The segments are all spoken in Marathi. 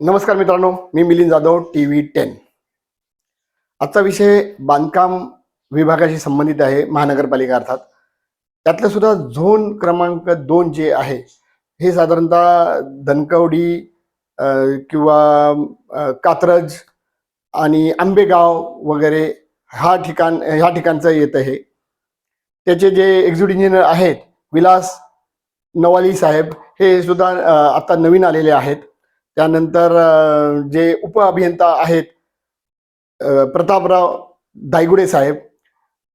नमस्कार मित्रांनो मी Milind Jadhav T V ten. आजचा विषय बांधकाम विभागाशी संबंधित आहे महानगरपालिका अर्थात. त्यातलं सुद्धा झोन क्रमांक दोन जे आहे हे साधारणतः धनकवडी किंवा कात्रज आणि आंबेगाव वगैरे हा ठिकाण ह्या ठिकाणचं येतं हे त्याचे जे एक्झिक्युटिव्ह इंजिनियर आहेत विलास नवाली साहेब हे सुद्धा आता नवीन आलेले आहेत. त्यानंतर जे उप अभियंता आहेत प्रतापराव दायगुडे साहेब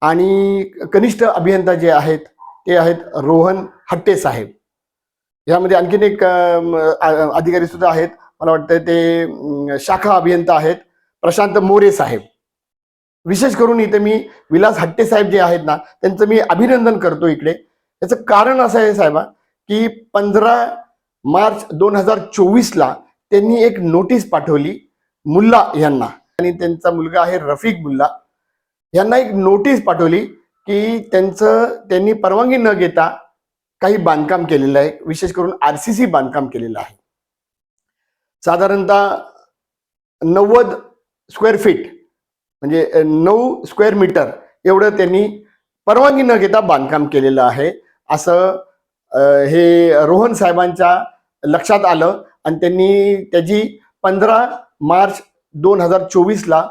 आणि कनिष्ठ अभियंता जे आहेत ते आहेत रोहन हट्टे साहेब. यामध्ये आणखीन एक अधिकारी सुद्धा आहेत. मला वाटतं ते शाखा अभियंता आहेत प्रशांत मोरे साहेब. विशेष करून इथे मी विलास हट्टे साहेब जे आहेत ना त्यांचं मी अभिनंदन करतो इकडे. याचं कारण असं आहे साहेबा की पंधरा मार्च दोन हजार चोवीसला त्यांनी एक नोटीस पाठवली मुल्ला यांना. आणि त्यांचा मुलगा आहे रफिक मुल्ला. यांना एक नोटीस पाठवली की त्यांचं त्यांनी परवानगी न घेता काही बांधकाम केलेलं आहे. विशेष करून आर सी सी बांधकाम केलेलं आहे. साधारणतः नव्वद स्क्वेअर फीट म्हणजे नऊ स्क्वेअर मीटर एवढं त्यांनी परवानगी न घेता बांधकाम केलेलं आहे. असं हे रोहन साहेबांच्या लक्षात आलं. आणि त्यांनी त्याची पंधरा मार्च दोन हजार चोवीसला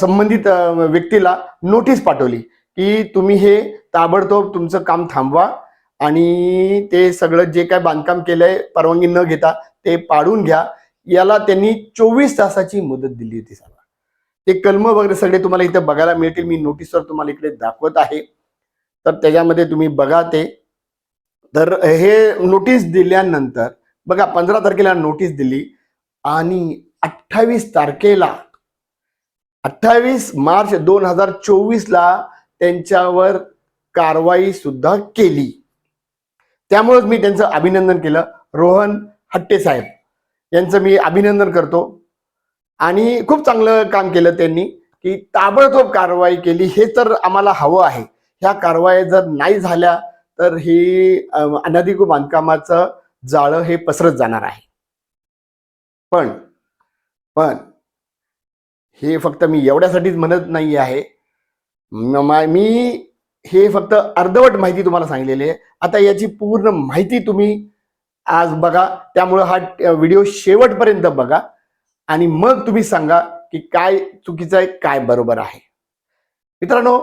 संबंधित व्यक्तीला नोटीस पाठवली की तुम्ही हे ताबडतोब तुमचं काम थांबवा आणि ते सगळं जे काय बांधकाम केलंय परवानगी न घेता ते पाडून घ्या. याला त्यांनी चोवीस तासाची मुदत दिली होती साहेब. ते कलम वगैरे सगळे तुम्हाला इथे बघायला मिळतील. मी नोटीसवर तुम्हाला इकडे दाखवत आहे. तर त्याच्यामध्ये तुम्ही बघा ते. तर हे नोटीस दिल्यानंतर बघा पंधरा तारखेला नोटीस दिली आणि अठ्ठावीस तारखेला अठ्ठावीस मार्च दोन हजार चोवीसला त्यांच्यावर कारवाई सुद्धा केली. त्यामुळेच मी त्यांचं अभिनंदन केलं. रोहन हट्टे साहेब यांचं मी अभिनंदन करतो. आणि खूप चांगलं काम केलं त्यांनी की ताबडतोब कारवाई केली. हे तर आम्हाला हवं आहे. ह्या कारवाई जर नाही झाल्या तर ही अनधिकृत बांधकामाचं जाळं हे पसरत जाणार आहे. पण पण हे फक्त मी एवढ्यासाठीच म्हणत नाही आहे. मी हे फक्त अर्धवट माहिती तुम्हाला सांगलेली आहे. आता याची पूर्ण माहिती तुम्ही आज बघा. त्यामुळं हा व्हिडिओ शेवटपर्यंत बघा. आणि मग तुम्ही सांगा की काय चुकीचं आहे काय बरोबर आहे. मित्रांनो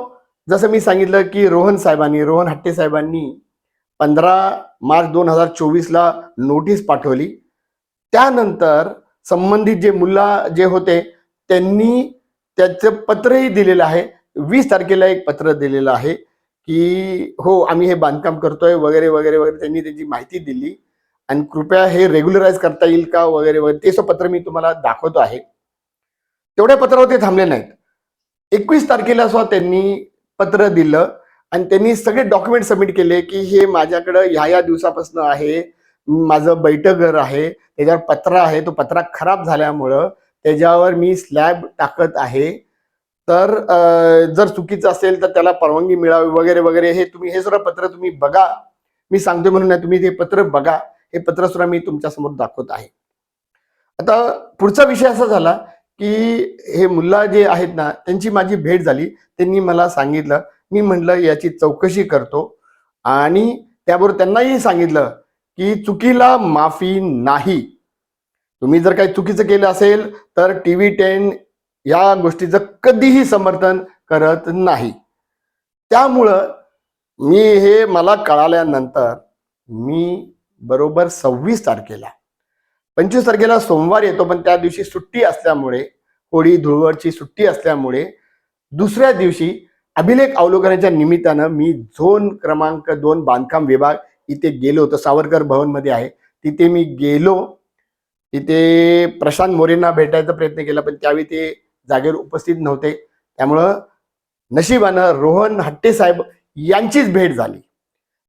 जसं मी सांगितलं की रोहन साहेबांनी रोहन हट्टे साहेबांनी पंधरा मार्च दोन हजार चोवीसला नोटीस पाठवली. त्यानंतर संबंधित जे मुल्ला जे होते त्यांनी त्याचं पत्रही दिलेलं आहे. वीस तारखेला एक पत्र दिलेलं आहे की हो आम्ही हे बांधकाम करतोय वगैरे वगैरे वगैरे त्यांनी त्याची माहिती दिली. आणि कृपया हे रेग्युलराईज करता येईल का वगैरे वगैरे ते असं पत्र मी तुम्हाला दाखवतो आहे. तेवढ्या पत्रावर ते थांबले नाहीत. एकवीस तारखेला सुद्धा त्यांनी पत्र दिलं. आणि त्यांनी सगळे डॉक्युमेंट सबमिट केले की हे माझ्याकडं ह्या या दिवसापासून आहे माझं बैठक घर आहे त्याच्यावर पत्रा आहे तो पत्रा खराब झाल्यामुळं त्याच्यावर मी स्लॅब टाकत आहे. तर जर चुकीचं असेल तर त्याला परवानगी मिळावी वगैरे वगैरे हे तुम्ही हे सर्व पत्र तुम्ही बघा. मी सांगतोय म्हणून नाही तुम्ही ते पत्र बघा. हे पत्र सुद्धा मी तुमच्यासमोर दाखवत आहे. आता पुढचा विषय असा झाला की हे मुल्ला जे आहेत ना त्यांची माझी भेट झाली. त्यांनी मला सांगितलं मी म्हटलं याची चौकशी करतो. आणि त्याबरोबर त्यांनाही सांगितलं की चुकीला माफी नाही. तुम्ही जर काही चुकीचं केलं असेल तर टी व्ही टेन या गोष्टीचं कधीही समर्थन करत नाही. त्यामुळं मी हे मला कळाल्यानंतर मी बरोबर सव्वीस तारखेला पंचवीस तारखेला सोमवार येतो पण त्या दिवशी सुट्टी असल्यामुळे होळी धुळवडची सुट्टी असल्यामुळे दुसऱ्या दिवशी अभिलेख अवलोकनाच्या निमित्तानं मी झोन क्रमांक दोन बांधकाम विभाग इथे गेलो होतो. सावरकर भवनमध्ये आहे. तिथे मी गेलो. तिथे प्रशांत मोरेंना भेटायचा प्रयत्न केला पण त्यावेळी ते जागेवर उपस्थित नव्हते. त्यामुळं नशिबानं रोहन हट्टे साहेब यांचीच भेट झाली.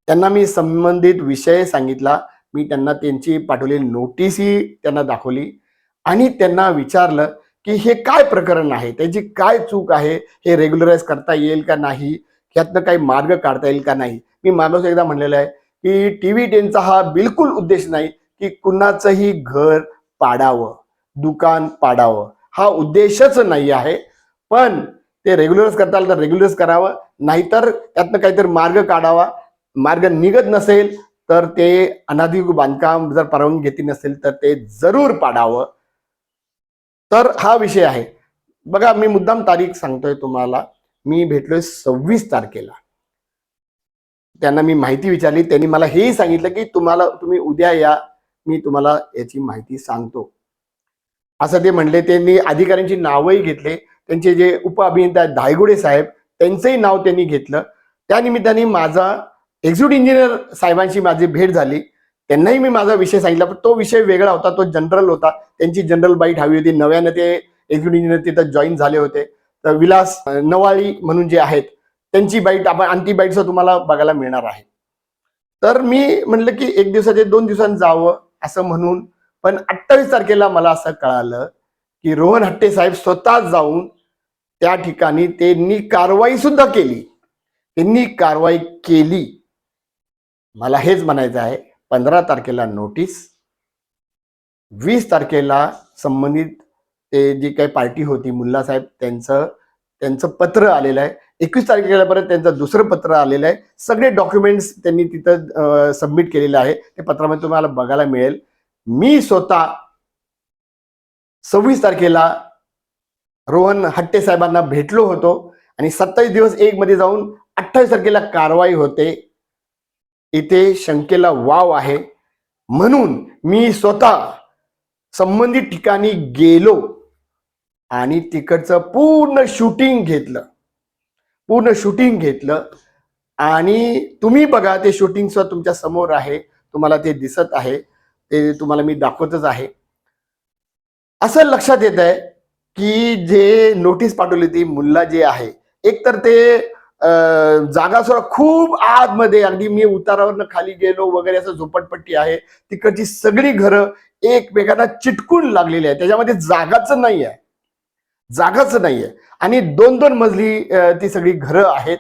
त्यांना मी संबंधित विषय सांगितला. मी त्यांना त्यांची पाठवलेली नोटीसही त्यांना दाखवली. आणि त्यांना विचारलं की हे काय प्रकरण आहे? त्याची काय चूक आहे? हे रेग्युलराईज करता येईल का नाही? ह्यातनं काही मार्ग काढता येईल का नाही? मी माणूस एकदा म्हणलेलं आहे की टी व्ही टेनचा हा बिलकुल उद्देश नाही की कुणाचंही घर पाडावं दुकान पाडावं. हा उद्देशच नाही आहे. पण ते रेग्युलरच करता आलं तर रेग्युलरच करावं. नाहीतर त्यातनं काहीतरी मार्ग काढावा. मार्ग निघत नसेल तर ते अनाधिकृत बांधकाम जर परवानगी घेतली नसेल तर ते जरूर पाडावं. तर हा विषय आहे. बघा मी मुद्दाम तारीख सांगतोय तुम्हाला. मी भेटलोय सव्वीस तारखेला. त्यांना मी माहिती विचारली. त्यांनी मला हेही सांगितलं की तुम्हाला तुम्ही उद्या या. मी तुम्हाला याची माहिती सांगतो. असं ते म्हणले. त्यांनी अधिकाऱ्यांची नावही घेतले. त्यांचे जे उप अभियंता धायगुडे साहेब त्यांचंही नाव त्यांनी घेतलं. त्या निमित्ताने माझा एक्झिक्युटिव्ह इंजिनियर साहेबांशी माझी भेट झाली. त्यांनाही मी माझा विषय सांगितला पण तो विषय वेगळा होता तो जनरल होता. त्यांची जनरल बाईट हवी होती. नव्यानं ते एक्झिक्युटिव्ह इंजिनियर तिथं जॉईन झाले होते. तर विलास नवाळी म्हणून जे आहेत त्यांची बाईट आपण आणखी बाईट तुम्हाला बघायला मिळणार आहे. तर मी म्हणलं की एक दिवसाचे दोन दिवसांनी जावं असं म्हणून पण अठ्ठावीस तारखेला मला असं कळालं की रोहन हट्टे साहेब स्वतः जाऊन त्या ठिकाणी त्यांनी कारवाई सुद्धा केली. त्यांनी कारवाई केली. मला हेच म्हणायचं आहे पंधरा तारखेला नोटीस वीस तारखेला संबंधित ते जी काही पार्टी होती मुल्ला साहेब त्यांचं त्यांचं पत्र आलेलं आहे. एकवीस तारखेला परत त्यांचं दुसरं पत्र आलेलं आहे. सगळे डॉक्युमेंट्स त्यांनी तिथं सबमिट केलेले आहे. ते पत्रामध्ये तुम्हाला बघायला मिळेल. मी स्वतः सव्वीस तारखेला रोहन हट्टे साहेबांना भेटलो होतो आणि सत्तावीस दिवस एक मध्ये जाऊन अठ्ठावीस तारखेला कारवाई होते. इथे शंकेला वाव आहे. म्हणून मी स्वतः संबंधित ठिकाणी गेलो आणि तिकडचं पूर्ण शूटिंग घेतलं. पूर्ण शूटिंग घेतलं. आणि तुम्ही बघा ते शूटिंग सुद्धा तुमच्यासमोर आहे. तुम्हाला ते दिसत आहे. ते तुम्हाला मी दाखवतच आहे. असं लक्षात येत आहे की जे नोटीस पाठवली ती मुल्ला जे आहे एकतर ते जागा सुद्धा खूप आतमध्ये अगदी मी उतारावरनं खाली गेलो वगैरे असं झोपडपट्टी आहे. तिकडची सगळी घरं एकमेकांना चिटकून लागलेली आहे त्याच्यामध्ये जागाच नाही आहे जागाच नाही आहे आणि दोन दोन मजली ती सगळी घरं आहेत.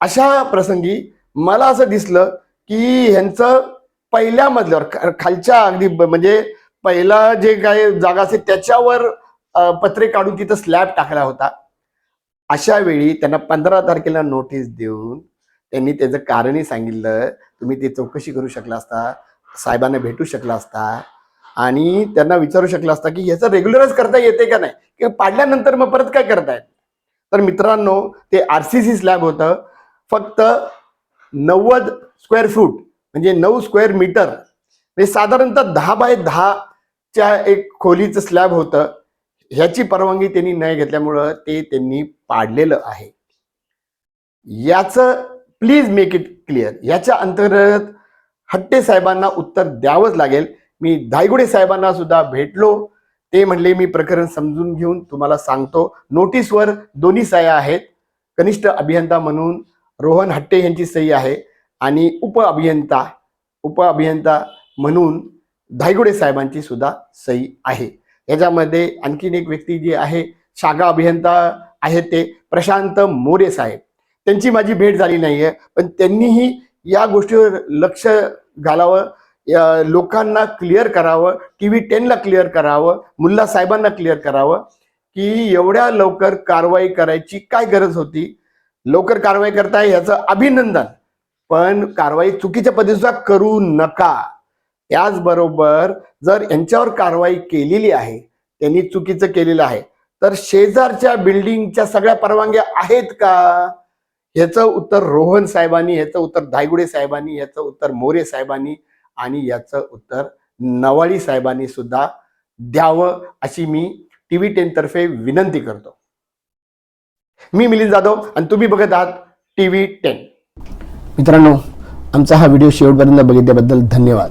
अशा प्रसंगी मला असं दिसलं की ह्यांचं पहिल्या मजल्यावर खालच्या अगदी म्हणजे पहिला जे काय जागा असेल त्याच्यावर पत्रे काढून तिथं स्लॅब टाकला होता. अशा वेळी त्यांना पंधरा तारखेला नोटीस देऊन त्यांनी त्याचं कारणही सांगितलं. तुम्ही ते चौकशी करू शकला असता साहेबांना भेटू शकला असता आणि त्यांना विचारू शकला असता की ह्याचं रेग्युलरच करता येते का नाही? की पाडल्यानंतर मग परत काय करतायत? तर मित्रांनो ते आर सी सी स्लॅब होतं. फक्त नव्वद स्क्वेअर फूट म्हणजे नऊ स्क्वेअर मीटर म्हणजे साधारणतः दहा बाय दहाच्या एक खोलीचं स्लॅब होतं. ह्याची परवानगी त्यांनी नाही घेतल्यामुळं ते त्यांनी पाडलेलं आहे. याचं प्लीज मेक इट क्लिअर याच्या अंतर्गत हट्टे साहेबांना उत्तर द्यावंच लागेल. मी धायगुडे साहेबांना सुद्धा भेटलो. ते म्हणले मी प्रकरण समजून घेऊन तुम्हाला सांगतो. नोटीसवर दोन्ही सह्या आहेत. कनिष्ठ अभियंता म्हणून रोहन हट्टे यांची सही आहे आणि उप अभियंता उप अभियंता म्हणून धायगुडे साहेबांची सुद्धा सही आहे. याच्यामध्ये आणखीन एक व्यक्ती जी आहे शाखा अभियंता आहेत ते प्रशांत मोरे साहेब. त्यांची माझी भेट झाली नाहीये पण त्यांनीही या गोष्टीवर लक्ष घालावं लोकांना क्लिअर करावं टी व्ही टेनला क्लिअर करावं मुल्ला साहेबांना क्लिअर करावं की एवढ्या लवकर कारवाई करायची काय गरज होती? लवकर कारवाई करताय याचं अभिनंदन. पण कारवाई चुकीच्या पद्धतीचा करू नका. त्याचबरोबर जर यांच्यावर कारवाई केलेली आहे त्यांनी चुकीचं केलेलं आहे तर शेजारच्या बिल्डिंगच्या सगळ्या परवानग्या आहेत का? ह्याचं उत्तर रोहन साहेबांनी ह्याचं उत्तर धायगुडे साहेबांनी ह्याचं उत्तर मोरे साहेबांनी आणि याचं उत्तर नवाळी साहेबांनी सुद्धा द्यावं अशी मी टी व्ही टेन तर्फे विनंती करतो. मी मिलिंद जाधव आणि तुम्ही बघत आहात टी व्ही टेन. मित्रांनो आमचा हा व्हिडिओ शेवटपर्यंत बघितल्याबद्दल धन्यवाद.